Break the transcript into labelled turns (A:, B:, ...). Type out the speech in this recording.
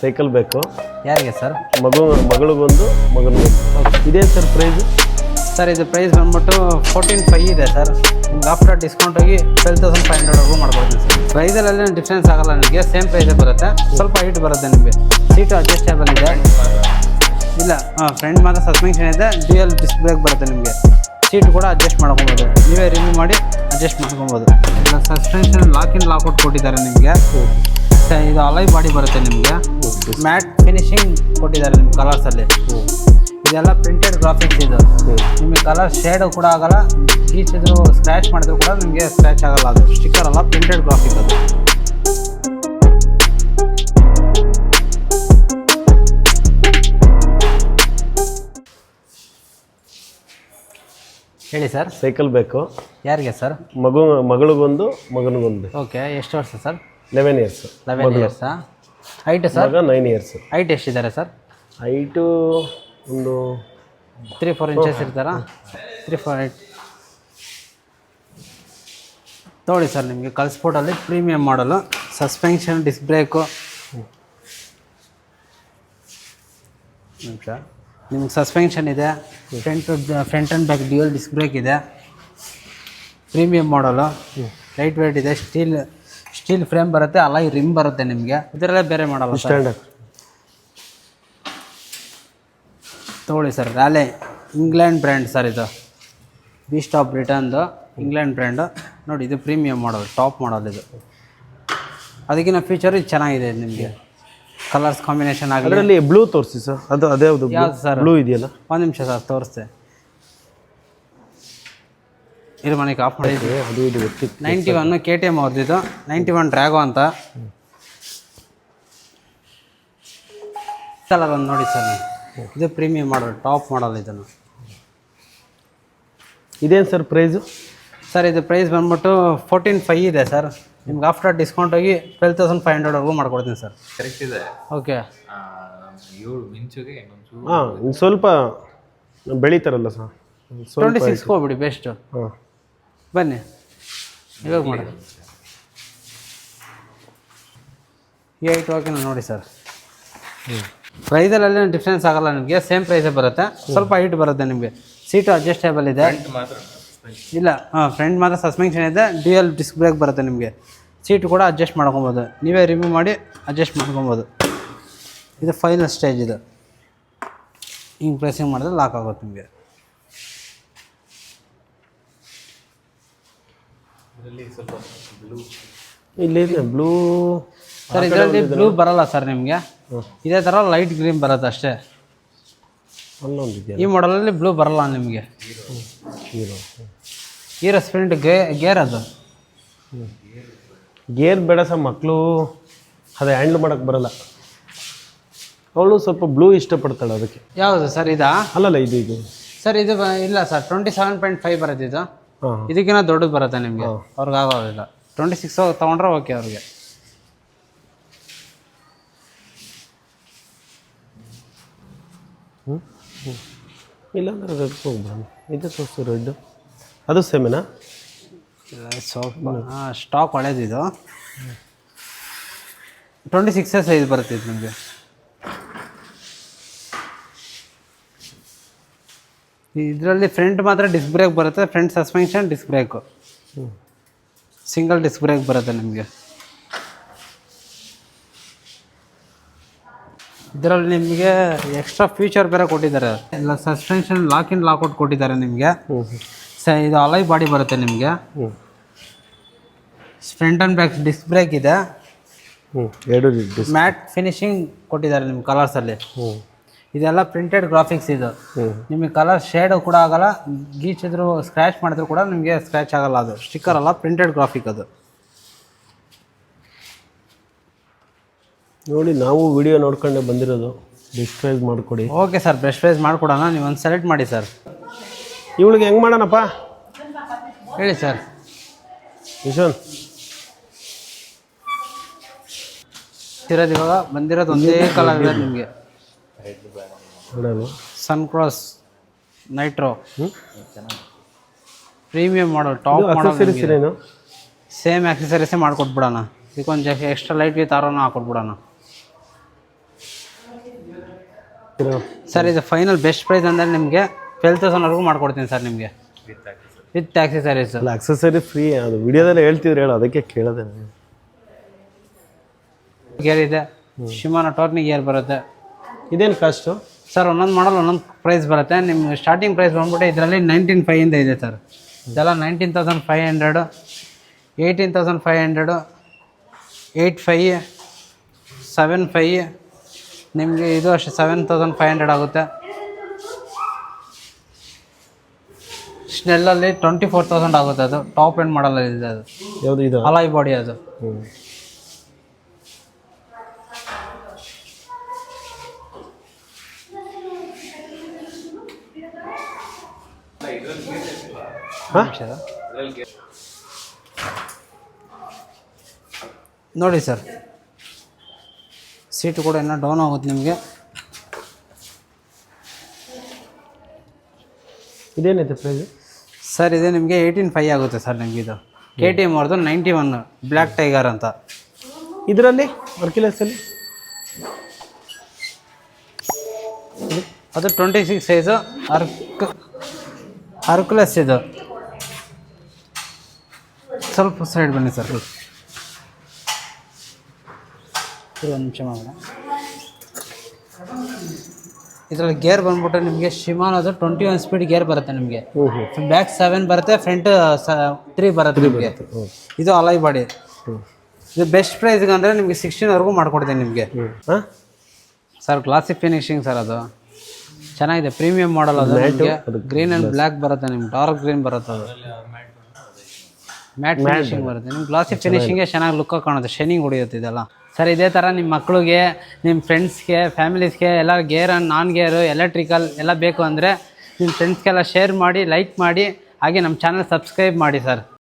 A: Cycle ಬೇಕು.
B: ಯಾರಿಗೆ sir?
A: ಮಗು ಮಗಳಿಗೊಂದು ಮಗನ ಇದೇ ಸರ್ ಪ್ರೈಸ್
B: ಸರ್ ಇದು ಪ್ರೈಸ್ ಬಂದ್ಬಿಟ್ಟು ಫೋರ್ಟೀನ್ ಫೈ ಇದೆ ಸರ್. ನಿಮ್ಗೆ ಆಫ್ಟರ್ ಡಿಸ್ಕೌಂಟ್ ಹೋಗಿ ಟ್ವೆಲ್ ತೌಸಂಡ್ ಫೈವ್ ಹಂಡ್ರೆಡ್ವರೆಗೂ ಮಾಡ್ಕೊಡ್ತೀನಿ ಸರ್. ಪ್ರೈಸಲ್ಲಿ ಡಿಫ್ರೆನ್ಸ್ ಆಗಲ್ಲ ನಿಮಗೆ ಸೇಮ್ ಪ್ರೈಸೇ ಬರುತ್ತೆ. ಸ್ವಲ್ಪ ಹೈಟ್ ಬರುತ್ತೆ ನಿಮಗೆ. ಸೀಟು ಅಡ್ಜಸ್ಟೇಬಲ್ ಇದೆ. ಇಲ್ಲ ಹಾಂ ಫ್ರೆಂಡ್ ಮಾತ್ರ ಸಸ್ಪೆನ್ಷನ್ ಇದೆ. ಡ್ಯೂಯಲ್ ಡಿಸ್ಕ್ ಬ್ರೇಕ್ ಬರುತ್ತೆ ನಿಮಗೆ. ಸೀಟ್ ಕೂಡ ಅಡ್ಜಸ್ಟ್ ಮಾಡ್ಕೊಬೋದು. ನೀವೇ ರಿಮೂವ್ ಮಾಡಿ ಅಡ್ಜಸ್ಟ್ ಮಾಡ್ಕೊಬೋದು. ಇಲ್ಲ ಸಸ್ಪೆನ್ಷನ್ ಲಾಕ್ ಇನ್ ಲಾಕೌಟ್ ಕೊಟ್ಟಿದ್ದಾರೆ ನಿಮಗೆ. ಸ- ಇದು ಅಲೈ ಬಾಡಿ ಬರುತ್ತೆ ನಿಮಗೆ. ಮ್ಯಾಟ್ ಫಿನಿಶಿಂಗ್ ಕೊಟ್ಟಿದ್ದಾರೆ ನಿಮ್ಮ ಕಲರ್ಸಲ್ಲಿ ಇದೆಲ್ಲ ಪ್ರಿಂಟೆಡ್ ಗ್ರಾಫಿಕ್ಸ್ ಇದು. ನಿಮಗೆ ಕಲರ್ ಶೇಡು ಕೂಡ ಆಗಲ್ಲ ಗೀಚಿದ್ರು ಸ್ಕ್ರ್ಯಾಚ್ ಮಾಡಿದ್ರು ಕೂಡ ನಿಮಗೆ ಸ್ಕ್ರ್ಯಾಚ್ ಆಗಲ್ಲ ಅದು. ಸ್ಟಿಕ್ಕರ್ ಅಲ್ಲ ಪ್ರಿಂಟೆಡ್ ಗ್ರಾಫಿಕ್ ಅದು. ಹೇಳಿ ಸರ್
A: ಸೈಕಲ್ ಬೇಕು.
B: ಯಾರಿಗೆ ಸರ್
A: ಮಗು ಮಗಳಿಗೊಂದು ಮಗನಿಗೊಂದು
B: ಓಕೆ ಎಷ್ಟು ವರ್ಷ ಸರ್
A: ಲೆವೆನ್ ಇಯರ್ಸ್
B: ಲೆವೆನ್ ಇಯರ್ಸಾ ಹೈಟ್ ಸರ್
A: ಮಗ ನೈನ್ ಇಯರ್ಸ್
B: ಹೈಟ್ ಎಷ್ಟಿದ್ದಾರೆ ಸರ್
A: ಹೈಟು ಒಂದು
B: ತ್ರೀ ಫೋರ್ ಇಂಚಸ್ ಇರ್ತಾರಾ? ತ್ರೀ ಫೋರ್ ಏಯ್ಟ್ ತೊಗೊಳ್ಳಿ ಸರ್ ನಿಮಗೆ ಕಲ್ಸ್ಪೋರ್ಟಲ್ಲಿ premium model suspension disc brake ನಿಮಿಷ ನಿಮ್ಗೆ ಸಸ್ಪೆನ್ಷನ್ ಇದೆ. Front front and back dual disc brake ಇದೆ. ಪ್ರೀಮಿಯಂ ಮಾಡಲು ಲೈಟ್ ವೇಟ್ ಇದೆ ಸ್ಟೀಲ್ ಸ್ಟೀಲ್ ಫ್ರೇಮ್ ಬರುತ್ತೆ ಅಲಾಯ್ ರಿಮ್ ಬರುತ್ತೆ ನಿಮಗೆ. ಇದರಲ್ಲೇ ಬೇರೆ ಮಾಡಲ್ಲ
A: ಸ್ಟ್ಯಾಂಡರ್ಡ್
B: ತೊಗೊಳ್ಳಿ sir Raleigh England brand sir ಇದು. ಬೀಸ್ಟ್ ಆಫ್ ಬ್ರಿಟನ್ದು ಇಂಗ್ಲೆಂಡ್ ಬ್ರ್ಯಾಂಡು ನೋಡಿ ಇದು ಪ್ರೀಮಿಯಂ ಮಾಡೋದು ಟಾಪ್ ಮಾಡೋದು ಇದು. ಅದಕ್ಕಿಂತ ಫೀಚರ್ ಇದು ಚೆನ್ನಾಗಿದೆ ನಿಮಗೆ. ಕಲರ್ಸ್ ಕಾಂಬಿನೇಷನ್ ಆಗಲಿ
A: ಅದರಲ್ಲಿ ಬ್ಲೂ ತೋರಿಸಿ ಸರ್. ಅದು ಅದೇ ಯಾವ್ದು
B: ಸರ್?
A: ಬ್ಲೂ ಇದೆಯಲ್ಲ?
B: ಒಂದು ನಿಮಿಷ ಸರ್ ತೋರಿಸ್ತೆ. ಇದು ಮನೆಗೆ ಆಫ್ ಮಾಡಿದ್ವಿ
A: ಅದು ಇದು ಗೊತ್ತಿತ್ತು
B: ninety one K T M ಅವ್ರದ್ದು ನೈಂಟಿ ಒನ್ ಡ್ರ್ಯಾಗೋ ಅಂತ. ಕಲರ್ ಒಂದು ನೋಡಿ ಸರ್. ಇದು ಪ್ರೀಮಿಯಂ ಮಾಡಲ್ ಟಾಪ್ ಮಾಡಲ್ ಇದನ್ನು.
A: ಇದೇನು ಸರ್ ಪ್ರೈಸು
B: ಸರ್ ಇದು ಪ್ರೈಸ್ ಬಂದ್ಬಿಟ್ಟು ಫೋರ್ಟೀನ್ ಫೈವ್ ಇದೆ ಸರ್. ನಿಮ್ಗೆ ಆಫ್ಟರ್ ಡಿಸ್ಕೌಂಟ್ ಹೋಗಿ ಟ್ವೆಲ್ ತೌಸಂಡ್ ಫೈವ್ ಹಂಡ್ರೆಡ್ವರೆಗೂ ಮಾಡ್ಕೊಡ್ತೀನಿ ಸರ್.
C: ಕರೆಕ್ಟ್ ಇದೆ.
B: ಓಕೆ
A: ಹಾಂ ಇನ್ನು ಸ್ವಲ್ಪ ಬೆಳೀತಾರಲ್ಲ ಸರ್.
B: ಟ್ವೆಂಟಿ ಸಿಕ್ಸ್ಗೆ ಹೋಗ್ಬಿಡಿ ಬೆಸ್ಟು
A: ಹಾಂ.
B: ಬನ್ನಿ. ಇವಾಗ ಮಾಡಿ. ಏಟ್ ಓಕೆನ ನೋಡಿ ಸರ್. ಪ್ರೈಸಲ್ಲಿ ಡಿಫ್ರೆನ್ಸ್ ಆಗಲ್ಲ ನಿಮಗೆ. ಸೇಮ್ ಪ್ರೈಸೇ ಬರುತ್ತೆ. ಸ್ವಲ್ಪ ಹೈಟ್ ಬರುತ್ತೆ ನಿಮಗೆ. ಸೀಟು ಅಡ್ಜಸ್ಟೇಬಲ್ ಇದೆ. ಇಲ್ಲ ಹಾಂ ಫ್ರಂಟ್ ಮಾತ್ರ ಸಸ್ಪೆನ್ಷನ್ ಇದೆ. ಡ್ಯೂಯಲ್ ಡಿಸ್ಕ್ ಬ್ರೇಕ್ ಬರುತ್ತೆ ನಿಮಗೆ. ಸೀಟ್ ಕೂಡ ಅಡ್ಜಸ್ಟ್ ಮಾಡ್ಕೊಬೋದು. ನೀವೇ ರಿಮೂವ್ ಮಾಡಿ ಅಡ್ಜಸ್ಟ್ ಮಾಡ್ಕೊಬೋದು. ಇದು ಫೈನಲ್ ಸ್ಟೇಜ್ ಇದು. ಹಿಂಗೆ ಪ್ರೆಸ್ಸಿಂಗ್ ಮಾಡಿದ್ರೆ ಲಾಕ್ ಆಗುತ್ತೆ ನಿಮಗೆ.
A: ಇಲ್ಲಿ ಬ್ಲೂ
B: ಸರ್ ಇದರಲ್ಲಿ ಬ್ಲೂ ಬರಲ್ಲ ಸರ್ ನಿಮಗೆ? ಇದೇ ಥರ ಲೈಟ್ ಗ್ರೀನ್ ಬರುತ್ತೆ ಅಷ್ಟೇ. ಈ ಮಾಡಲಲ್ಲಿ ಬ್ಲೂ ಬರಲ್ಲ ನಿಮಗೆ.
A: ಹೀರೋ
B: ಹೀರೋ ಸ್ಪ್ರಿಂಟ್ ಗೇ ಗೇರ್ ಅದು.
A: ಗೇರ್ ಬೇಡ ಸರ್ ಮಕ್ಕಳು ಅದು ಹ್ಯಾಂಡ್ಲ್ ಮಾಡೋಕ್ಕೆ ಬರಲ್ಲ. ಅವಳು ಸ್ವಲ್ಪ ಬ್ಲೂ ಇಷ್ಟಪಡ್ತಾಳೆ ಅದಕ್ಕೆ.
B: ಯಾವುದು ಸರ್ ಇದಾ?
A: ಅಲ್ಲಲ್ಲ ಇದು ಇದು.
B: ಸರ್ ಇದು ಇಲ್ಲ sir twenty seven point five ಬರುತ್ತೆ ಇದು.
A: ಹಾಂ
B: ಇದಕ್ಕಿಂತ ದೊಡ್ಡದು ಬರುತ್ತೆ ನಿಮಗೆ. ಅವ್ರಿಗೆ ಆಗೋದಿಲ್ಲ. ಟ್ವೆಂಟಿ ಸಿಕ್ಸ್ ತೊಗೊಂಡ್ರೆ ಓಕೆ ಅವ್ರಿಗೆ.
A: ಇಲ್ಲಾಂದ್ರೆ ರೆಡ್ ಹೋಗ್ಬಾರ್ದು ಇದು ತೋರಿಸು ರೆಡ್ ಅದು ಸೇಮೇನಾ
B: ಸ್ಟಾಕ್ ಒಳ್ಳೇದಿದು. ಟ್ವೆಂಟಿ ಸಿಕ್ಸ್ ಸೈಜ್ ಬರುತ್ತೆ ಇದು ನಿಮಗೆ. ಇದರಲ್ಲಿ ಫ್ರಂಟ್ ಮಾತ್ರ ಡಿಸ್ಕ್ ಬ್ರೇಕ್ ಬರುತ್ತೆ front suspension disc brake single disc brake ಬರುತ್ತೆ ನಿಮಗೆ. ಇದರಲ್ಲಿ ನಿಮಗೆ ಎಕ್ಸ್ಟ್ರಾ ಫೀಚರ್ ಬೇರೆ ಕೊಟ್ಟಿದ್ದಾರೆ. ಇಲ್ಲ ಸಸ್ಪೆನ್ಷನ್ ಲಾಕ್ ಇನ್ ಲಾಕೌಟ್ ಕೊಟ್ಟಿದ್ದಾರೆ ನಿಮಗೆ. ಸ ಇದು ಅಲೈ ಬಾಡಿ ಬರುತ್ತೆ ನಿಮಗೆ. Front and back disc brake ಇದೆ. ಮ್ಯಾಟ್ ಫಿನಿಶಿಂಗ್ ಕೊಟ್ಟಿದ್ದಾರೆ ನಿಮ್ಮ ಕಲರ್ಸಲ್ಲಿ
A: ಹ್ಞೂ
B: ಇದೆಲ್ಲ ಪ್ರಿಂಟೆಡ್ ಗ್ರಾಫಿಕ್ಸ್ ಇದು. ನಿಮಗೆ ಕಲರ್ ಶೇಡ್ ಕೂಡ ಆಗಲ್ಲ ಗೀಚಿದ್ರು ಸ್ಕ್ರ್ಯಾಚ್ ಮಾಡಿದ್ರು ಕೂಡ ನಿಮಗೆ ಸ್ಕ್ರ್ಯಾಚ್ ಆಗಲ್ಲ ಅದು. ಸ್ಟಿಕ್ಕರ್ ಅಲ್ಲ ಪ್ರಿಂಟೆಡ್ ಗ್ರಾಫಿಕ್ ಅದು.
A: ನೋಡಿ ನಾವು ವಿಡಿಯೋ ನೋಡ್ಕೊಂಡೆ ಬಂದಿರೋದು. ಡಿಸ್ಕ್ರೈಬ್ ಮಾಡಿಕೊಡಿ.
B: ಓಕೆ ಸರ್ ಬೆಸ್ಟ್ ಪ್ರೈಸ್ ಮಾಡಿಕೊಡೋಣ. ನೀವು ಒಂದು ಸೆಲೆಕ್ಟ್ ಮಾಡಿ ಸರ್
A: ಇವಳಿಗೆ ಹೆಂಗೆ ಮಾಡೋಣಪ್ಪ?
B: ಹೇಳಿ ಸರ್
A: ಯಶವಂತ್.
B: ಇರೋದು ಇವಾಗ ಬಂದಿರೋದು ಒಂದೇ ಕಲರ್ ಇದೆ ನಿಮಗೆ.
A: ನೋಡೋಣ
B: sun cross nitro premium model top
A: accessories ಏನೇನು?
B: ಸೇಮ್ ಆಕ್ಸೆಸರೀಸೇ ಮಾಡಿಕೊಟ್ಬಿಡೋಣ. ಇದಕ್ಕೊಂದು ಎಕ್ಸ್ಟ್ರಾ ಲೈಟ್ ವಿತ್ ಆರೋನ ಹಾಕೊಟ್ಬಿಡೋಣ. ಸರ್ ಇದು ಫೈನಲ್ ಬೆಸ್ಟ್ ಪ್ರೈಸ್ ಅಂದರೆ ನಿಮಗೆ ಟ್ವೆಲ್ ತೌಸಂಡ್ವರೆಗೂ ಮಾಡ್ಕೊಡ್ತೀನಿ ಸರ್ ನಿಮಗೆ.
C: ವಿತ್ ಆಕ್ಸೆಸರಿ
B: ಆಕ್ಸೆಸರೀಸ್
A: ಅಲ್ಲ ಆಕ್ಸೆಸರಿ ಫ್ರೀ ಅದು ವಿಡಿಯೋದಲ್ಲಿ ಹೇಳ್ತಿದ್ರು ಹೇಳೋ ಅದಕ್ಕೆ ಕೇಳಿದೆ.
B: ಗೇರ್ ಇದೆ. ಶಿಮಾನ ಟೋರ್ನಿ ಗೇರ್ ಬರುತ್ತೆ.
A: ಇದೇನು ಕಾಸ್ಟು
B: ಸರ್ ಒಂದೊಂದು ಮಾಡಲ್ ಒಂದೊಂದು ಪ್ರೈಸ್ ಬರುತ್ತೆ. ನಿಮ್ಮ ಸ್ಟಾರ್ಟಿಂಗ್ ಪ್ರೈಸ್ ಬಂದ್ಬಿಟ್ಟು ಇದರಲ್ಲಿ ನೈನ್ಟೀನ್ ಫೈವಿಂದ ಇದೆ ಸರ್. ಇದೆಲ್ಲ nineteen thousand five hundred eighteen thousand five hundred eight five seven five ನಿಮಗೆ ಇದು ಅಷ್ಟೇ ಸೆವೆನ್ ತೌಸಂಡ್ ಫೈವ್ ಹಂಡ್ರೆಡ್ ಆಗುತ್ತೆ. ಸ್ನೆಲ್ಲಲ್ಲಿ ಟ್ವೆಂಟಿ ಫೋರ್ ತೌಸಂಡ್ ಆಗುತ್ತೆ ಅದು. ಟಾಪ್ ಎಂಡ್ ಮಾಡಲ್ಲ ಇದೆ ಅದು.
A: ಯಾವುದು ಇದು?
B: ಅಲಾಯ್ ಬಾಡಿ ಅದು. ನೋಡಿ ಸರ್. ಸೀಟು ಕೂಡ ಇನ್ನೂ ಡೌನ್ ಆಗುತ್ತೆ ನಿಮಗೆ.
A: ಇದೇನೈತೆ ಪ್ರೈಸ್
B: ಸರ್ ಇದೆ ನಿಮಗೆ ಏಯ್ಟೀನ್ ಫೈ ಆಗುತ್ತೆ ಸರ್ ನಿಮಗೆ ಇದು. ಕೆ ಟಿ ಎಂ ಅವ್ರದ್ದು ನೈಂಟಿ ಒನ್ ಬ್ಲ್ಯಾಕ್ ಟೈಗರ್ ಅಂತ.
A: ಇದರಲ್ಲಿ ವರ್ಕಿಲೆಸ್ಸಲ್ಲಿ
B: ಅದು ಟ್ವೆಂಟಿ ಸಿಕ್ಸ್ ಸೈಜು ಅರ್ಕ್ ಅರ್ಕ್ಲೆಸ್ ಇದು ಸ್ವಲ್ಪ ಸೈಡ್ ಬನ್ನಿ ಸರ್. ಒಂದು ನಿಮಿಷ ಮಾಡೋಣ ಇದರಲ್ಲಿ ಗೇರ್ ಬಂದ್ಬಿಟ್ಟು ನಿಮಗೆ ಶಿಮಾನದು ಟ್ವೆಂಟಿ ಒನ್ ಸ್ಪೀಡ್ ಗೇರ್ ಬರುತ್ತೆ ನಿಮಗೆ. ಬ್ಯಾಕ್ ಸೆವೆನ್ ಬರುತ್ತೆ ಫ್ರಂಟ್ ತ್ರೀ ಬರುತ್ತೆ ನಿಮಗೆ. ಇದು ಅಲೈ ಬಾಡಿ ಇದು ಬೆಸ್ಟ್ ಪ್ರೈಸ್ಗೆ ಅಂದರೆ ನಿಮಗೆ ಸಿಕ್ಸ್ಟೀನ್ವರೆಗೂ ಮಾಡ್ಕೊಡ್ತೀನಿ ನಿಮಗೆ.
A: ಹಾಂ
B: ಸರ್ ಕ್ಲಾಸಿಕ್ ಫಿನಿಶಿಂಗ್ ಸರ್ ಅದು. ಚೆನ್ನಾಗಿದೆ. ಪ್ರೀಮಿಯಂ ಮಾಡಲ್ ಅದು. ನಿಮಗೆ ಗ್ರೀನ್ ಅಂಡ್ ಬ್ಲ್ಯಾಕ್ ಬರುತ್ತೆ ನಿಮ್ಗೆ. ಡಾರ್ಕ್ ಗ್ರೀನ್ ಬರುತ್ತೆ ಅದು. ಮ್ಯಾಟ್ ಫಿನಿಶಿಂಗ್ ಬರುತ್ತೆ. ನಿಮ್ಮ ಗ್ಲಾಸಿ ಫಿನಿಶಿಂಗೇ ಚೆನ್ನಾಗಿ ಲುಕ್ ಕಾಣುತ್ತೆ. ಶೈನಿಂಗ್ ಹೊಡಿಯುತ್ತೆ ಇದೆಲ್ಲ. ಸರ್ ಇದೇ ಥರ ನಿಮ್ಮ ಮಕ್ಕಳಿಗೆ ನಿಮ್ಮ ಫ್ರೆಂಡ್ಸ್ಗೆ ಫ್ಯಾಮಿಲೀಸ್ಗೆ ಎಲ್ಲ gear and non gear electrical ಎಲ್ಲ ಬೇಕು ಅಂದರೆ ನಿಮ್ಮ ಫ್ರೆಂಡ್ಸ್ಗೆಲ್ಲ ಶೇರ್ ಮಾಡಿ ಲೈಕ್ ಮಾಡಿ ಹಾಗೆ ನಮ್ಮ ಚಾನಲ್ ಸಬ್ಸ್ಕ್ರೈಬ್ ಮಾಡಿ ಸರ್